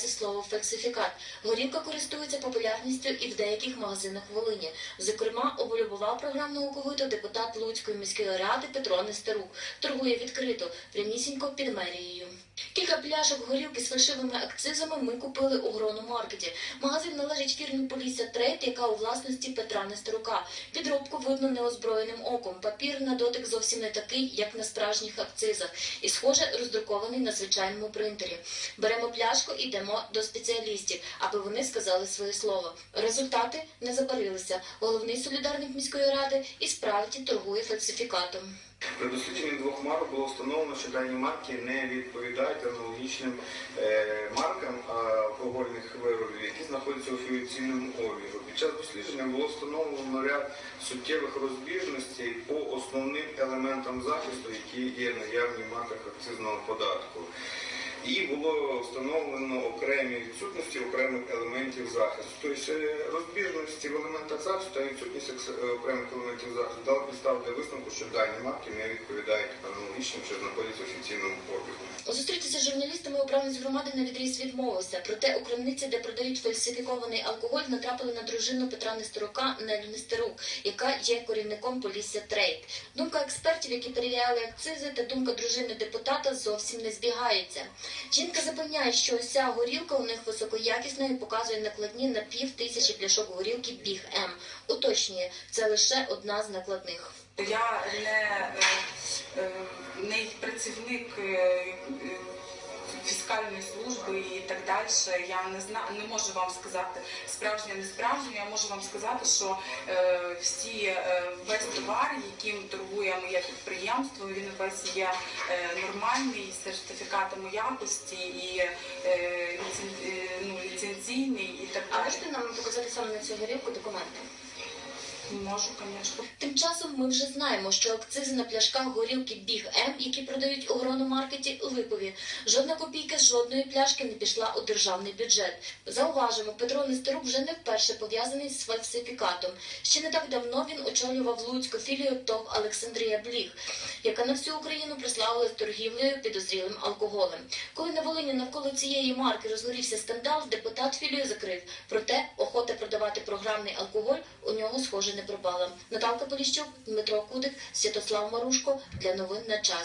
вживається слово фальсифікат. Горівка користується популярністю і в деяких магазинах Волині. Зокрема, облюбував програмного ковиду депутат Луцької міської ради Петро Нестерук. Торгує відкрито, прямісінько під мерією. Кілька пляшок горілки з фальшивими акцизами ми купили у Грономаркеті. Магазин належить фірмі Полісся Трейд, яка у власності Петра Нестерука. Підробку видно неозброєним оком. Папір на дотик зовсім не такий, як на справжніх акцизах, і, схоже, роздрукований на звичайному принтері. Беремо пляшку і йдемо до спеціалістів, аби вони сказали своє слово. Результати не забарилися. Головний солідарник міської ради і справді торгує фальсифікатом. При дослідженні двох марок було встановлено, що дані марки не відповідають аналогічним е, маркам алкогольних виробів, які знаходяться у офіційному обігу. Під час дослідження було встановлено ряд суттєвих розбіжностей по основним елементам захисту, які є наявні в марках акцизного податку. І було встановлено окремі відсутності окремих елементів захисту. Тобто е, розбіжності в елементах захисту та відсутність е, окремих елементів захисту дали підставу для висновку, що дані марки не відповідають аналогічним, що знаходяться в офіційному обігу. Зустрітися з журналістами управлінець громади на відріз відмовився. Проте у крамниці, де продають фальсифікований алкоголь, натрапили на дружину Петра Нестерука Нелю Нестерук, яка є керівником Полісся Трейд. Думка експертів, які перевіряли акцизи, та думка дружини депутата зовсім не збігаються. Жінка запевняє, що ося горілка у них високоякісна і показує накладні на пів тисячі пляшок горілки Біг М. Уточнює, це лише одна з накладних. Я не, е, е, не працівник е, фіскальної служби і так далі. Я не знаю, не можу вам сказати справжнє, не справжнє. Я можу вам сказати, що е, всі е, весь товар, яким торгує моє підприємство, він весь є е, нормальний з сертифікатами якості і е, ліцен- е, ну, ліцензійний і так А далі. можете нам показати саме на цю горілку документи? Можу, звісно. Тим часом ми вже знаємо, що акцизи на пляшках горілки Біг М, які продають у грономаркеті, липові. Жодна копійка з жодної пляшки не пішла у державний бюджет. Зауважимо, Петро Нестерук вже не вперше пов'язаний з фальсифікатом. Ще не так давно він очолював Луцьку філію ТОВ Олександрія Бліг, яка на всю Україну прославилась торгівлею підозрілим алкоголем. Коли на Волині навколо цієї марки розгорівся скандал, депутат філію закрив. Проте охота продавати програмний алкоголь у нього, схоже, не пропала. Наталка Поліщук, Дмитро Кудик, Святослав Марушко для новин на часі.